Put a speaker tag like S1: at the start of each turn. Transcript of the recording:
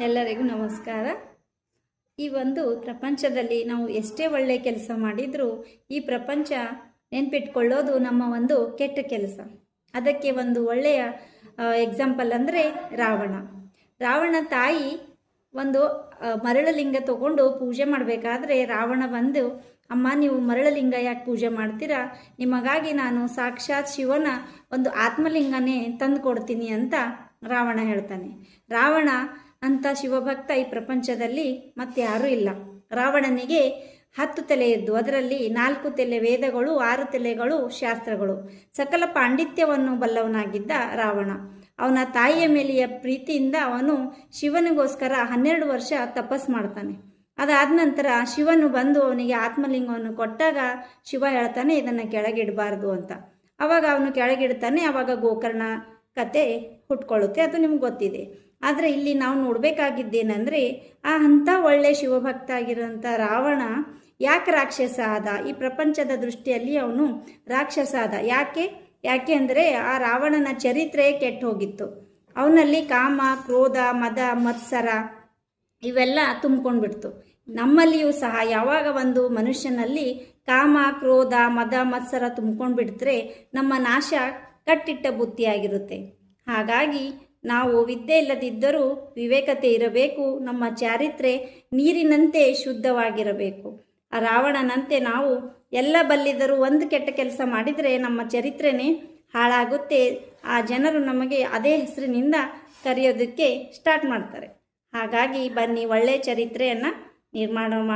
S1: ಎಲ್ಲರಿಗೂ ನಮಸ್ಕಾರ. ಈ ಒಂದು ಪ್ರಪಂಚದಲ್ಲಿ ನಾವು ಎಷ್ಟೇ ಒಳ್ಳೆಯ ಕೆಲಸ ಮಾಡಿದರೂ ಈ ಪ್ರಪಂಚ ನೆನ್ಪಿಟ್ಕೊಳ್ಳೋದು ನಮ್ಮ ಒಂದು ಕೆಟ್ಟ ಕೆಲಸ. ಅದಕ್ಕೆ ಒಂದು ಒಳ್ಳೆಯ ಎಕ್ಸಾಂಪಲ್ ಅಂದರೆ ರಾವಣ. ರಾವಣ ತಾಯಿ ಒಂದು ಮರಳಲಿಂಗ ತಗೊಂಡು ಪೂಜೆ ಮಾಡಬೇಕಾದ್ರೆ ರಾವಣ ಬಂದು, ಅಮ್ಮ, ನೀವು ಮರಳಲಿಂಗ ಯಾಕೆ ಪೂಜೆ ಮಾಡ್ತೀರಾ? ನಿಮಗಾಗಿ ನಾನು ಸಾಕ್ಷಾತ್ ಶಿವನ ಒಂದು ಆತ್ಮಲಿಂಗನೇ ತಂದು ಕೊಡ್ತೀನಿ ಅಂತ ರಾವಣ ಹೇಳ್ತಾನೆ. ರಾವಣ ಅಂತ ಶಿವಭಕ್ತ ಈ ಪ್ರಪಂಚದಲ್ಲಿ ಮತ್ತೆ ಯಾರೂ ಇಲ್ಲ. ರಾವಣನಿಗೆ ಹತ್ತು ತಲೆ ಇದ್ದು ಅದರಲ್ಲಿ ನಾಲ್ಕು ತಲೆ ವೇದಗಳು, ಆರು ತಲೆಗಳು ಶಾಸ್ತ್ರಗಳು. ಸಕಲ ಪಾಂಡಿತ್ಯವನ್ನು ಬಲ್ಲವನಾಗಿದ್ದ ರಾವಣ. ಅವನ ತಾಯಿಯ ಮೇಲೆಯ ಪ್ರೀತಿಯಿಂದ ಅವನು ಶಿವನಿಗೋಸ್ಕರ ಹನ್ನೆರಡು ವರ್ಷ ತಪಸ್ ಮಾಡ್ತಾನೆ. ಅದಾದ ನಂತರ ಶಿವನು ಬಂದು ಅವನಿಗೆ ಆತ್ಮಲಿಂಗವನ್ನು ಕೊಟ್ಟಾಗ ಶಿವ ಹೇಳ್ತಾನೆ, ಇದನ್ನು ಕೆಳಗಿಡಬಾರ್ದು ಅಂತ. ಅವಾಗ ಅವನು ಕೆಳಗಿಡ್ತಾನೆ, ಅವಾಗ ಗೋಕರ್ಣ ಕತೆ ಹುಟ್ಕೊಳ್ಳುತ್ತೆ, ಅದು ನಿಮ್ಗೆ ಗೊತ್ತಿದೆ. ಆದರೆ ಇಲ್ಲಿ ನಾವು ನೋಡಬೇಕಾಗಿದ್ದೇನೆಂದರೆ, ಆ ಅಂಥ ಒಳ್ಳೆ ಶಿವಭಕ್ತ ಆಗಿರೋಂಥ ರಾವಣ ಯಾಕೆ ರಾಕ್ಷಸ ಆದ? ಈ ಪ್ರಪಂಚದ ದೃಷ್ಟಿಯಲ್ಲಿ ಅವನು ರಾಕ್ಷಸ ಆದ. ಯಾಕೆ? ಯಾಕೆ ಅಂದರೆ ಆ ರಾವಣನ ಚರಿತ್ರೆ ಕೆಟ್ಟು ಹೋಗಿತ್ತು ಅವನಲ್ಲಿ ಕಾಮ, ಕ್ರೋಧ, ಮದ, ಮತ್ಸರ ಇವೆಲ್ಲ ತುಂಬಿಕೊಂಡ್ಬಿಡ್ತು. ನಮ್ಮಲ್ಲಿಯೂ ಸಹ ಯಾವಾಗ ಒಂದು ಮನುಷ್ಯನಲ್ಲಿ ಕಾಮ, ಕ್ರೋಧ, ಮದ, ಮತ್ಸರ ತುಂಬ್ಕೊಂಡು ಬಿಡ್ತಾರೆ ನಮ್ಮ ನಾಶ ಕಟ್ಟಿಟ್ಟ ಬುತ್ತಿಯಾಗಿರುತ್ತೆ ಹಾಗಾಗಿ ನಾವು ವಿದ್ಯೆ ಇಲ್ಲದಿದ್ದರೂ ವಿವೇಕತೆ ಇರಬೇಕು, ನಮ್ಮ ಚಾರಿತ್ರೆ ನೀರಿನಂತೆ ಶುದ್ಧವಾಗಿರಬೇಕು. ರಾವಣನಂತೆ ನಾವು ಎಲ್ಲ ಬಲ್ಲಿದರೂ ಒಂದು ಕೆಟ್ಟ ಕೆಲಸ ಮಾಡಿದರೆ ನಮ್ಮ ಚರಿತ್ರೆನೇ ಹಾಳಾಗುತ್ತೆ. ಆ ಜನರು ನಮಗೆ ಅದೇ ಹೆಸರಿನಿಂದ ಕರೆಯೋದಕ್ಕೆ ಸ್ಟಾರ್ಟ್ ಮಾಡ್ತಾರೆ. ಹಾಗಾಗಿ ಬನ್ನಿ ಒಳ್ಳೆಯ ಚರಿತ್ರೆಯನ್ನು ನಿರ್ಮಾಣ ಮಾಡಿ